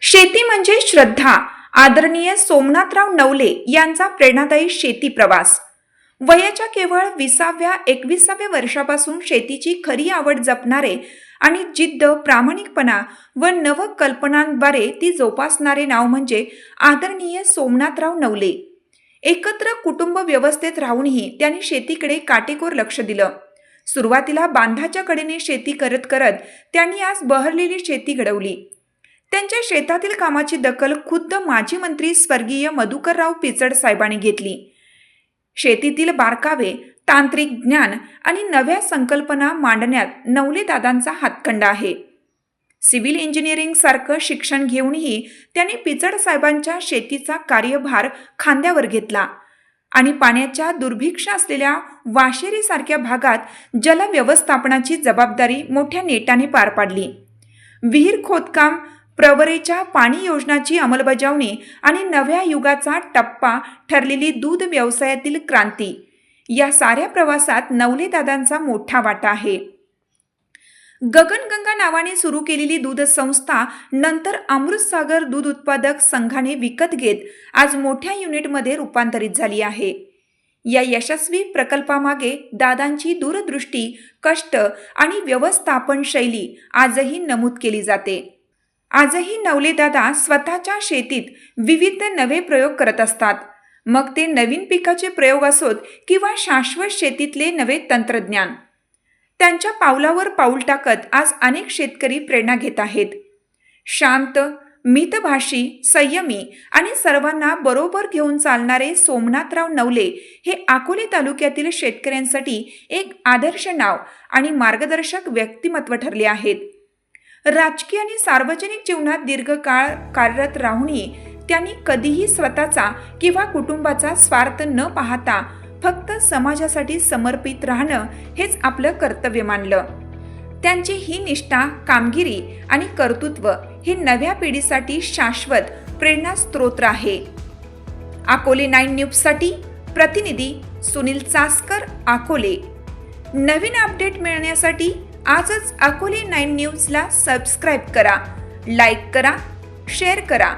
शेती म्हणजे श्रद्धा. आदरणीय सोमनाथराव नवले यांचा प्रेरणादायी शेती प्रवास. वयाच्या केवळ विसाव्या एकविसाव्या वर्षापासून शेतीची खरी आवड जपणारे आणि जिद्द प्रामाणिकपणा व नवकल्पनांद्वारे ती जोपासणारे नाव म्हणजे आदरणीय सोमनाथराव नवले. एकत्र कुटुंब व्यवस्थेत राहूनही त्यांनी शेतीकडे काटेकोर लक्ष दिलं. सुरुवातीला बांधाच्या कडेने शेती करत करत त्यांनी आज बहरलेली शेती घडवली. त्यांच्या शेतातील कामाची दखल खुद्द माजी मंत्री स्वर्गीय मधुकरराव पिचड साहेबांनी घेतली. शेतीतील बारकावे तांत्रिक ज्ञान आणि नव्या संकल्पना मांडण्यात नवले दादांचा हातखंडा आहे. सिव्हिल इंजिनिअरिंग सारखं शिक्षण घेऊनही त्यांनी पिचड साहेबांच्या शेतीचा कार्यभार खांद्यावर घेतला आणि पाण्याच्या दुर्भिक्ष असलेल्या वाशेरीसारख्या भागात जलव्यवस्थापनाची जबाबदारी मोठ्या नेटाने पार पाडली. विहीर खोदकाम प्रवरेच्या पाणी योजनाची अंमलबजावणी आणि नव्या युगाचा टप्पा ठरलेली दूध व्यवसायातील क्रांती. या साऱ्या प्रवासात नवलेदादांचा मोठा वाटा आहे. गगनगंगा नावाने सुरू केलेली दूध संस्था नंतर अमृतसागर दूध उत्पादक संघाने विकत घेत आज मोठ्या युनिटमध्ये रूपांतरित झाली आहे. या यशस्वी प्रकल्पामागे दादांची दूरदृष्टी कष्ट आणि व्यवस्थापन शैली आजही नमूद केली जाते. आजही नवलेदादा स्वतःच्या शेतीत विविध नवे प्रयोग करत असतात. मग ते नवीन पिकाचे प्रयोग असोत किंवा शाश्वत शेतीतले नवे तंत्रज्ञान. त्यांच्या पावलावर पाऊल टाकत आज अनेक शेतकरी प्रेरणा घेत आहेत. शांत मितभाषी संयमी आणि सर्वांना बरोबर घेऊन चालणारे सोमनाथराव नवले हे अकोले तालुक्यातील शेतकऱ्यांसाठी एक आदर्श नाव आणि मार्गदर्शक व्यक्तिमत्व ठरले आहेत. राजकीय आणि सार्वजनिक जीवनात दीर्घकाळ कार्यरत राहूनही त्यांनी कधीही स्वतःचा किंवा कुटुंबाचा स्वार्थ न पाहता फक्त समाजासाठी समर्पित राहणं हेच आपलं कर्तव्य मानलं. त्यांची ही निष्ठा कामगिरी आणि कर्तृत्व हे नव्या पिढीसाठी शाश्वत प्रेरणा स्त्रोत आहे. अकोले नाईन न्यूजसाठी प्रतिनिधी सुनील चासकर अकोले. नवीन अपडेट मिळण्यासाठी आजच अकोले नाईन न्यूजला सबस्क्राईब करा लाईक करा शेअर करा.